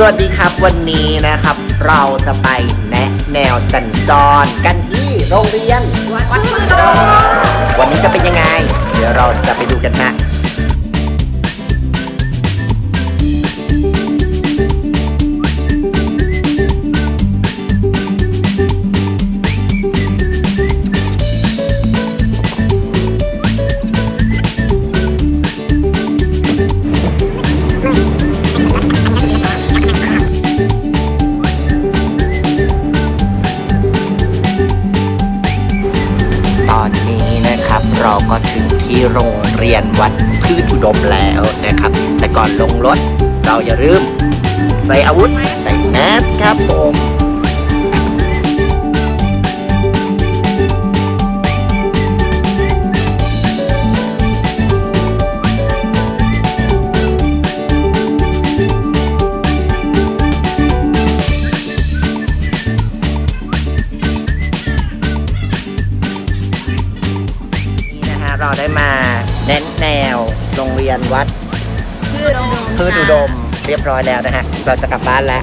สวัสดีครับวันนี้นะครับ เราจะไปแนะแนวสัญจรกันที่โรงเรียนวัดมือโดวันนี้จะเป็นยังไง เดี๋ยวเราจะไปดูกันฮะ เราก็ถึงที่โรงเรียนวัดพืชอุดมแล้วนะครับ แต่ก่อนลงรถเราอย่าลืมใส่อาวุธใส่แมสครับผม เราได้มาแนะแนวโรงเรียนวัดชื่อโดมพืชอุดมเรียบร้อยแล้วนะฮะ เราจะกลับบ้านแล้ว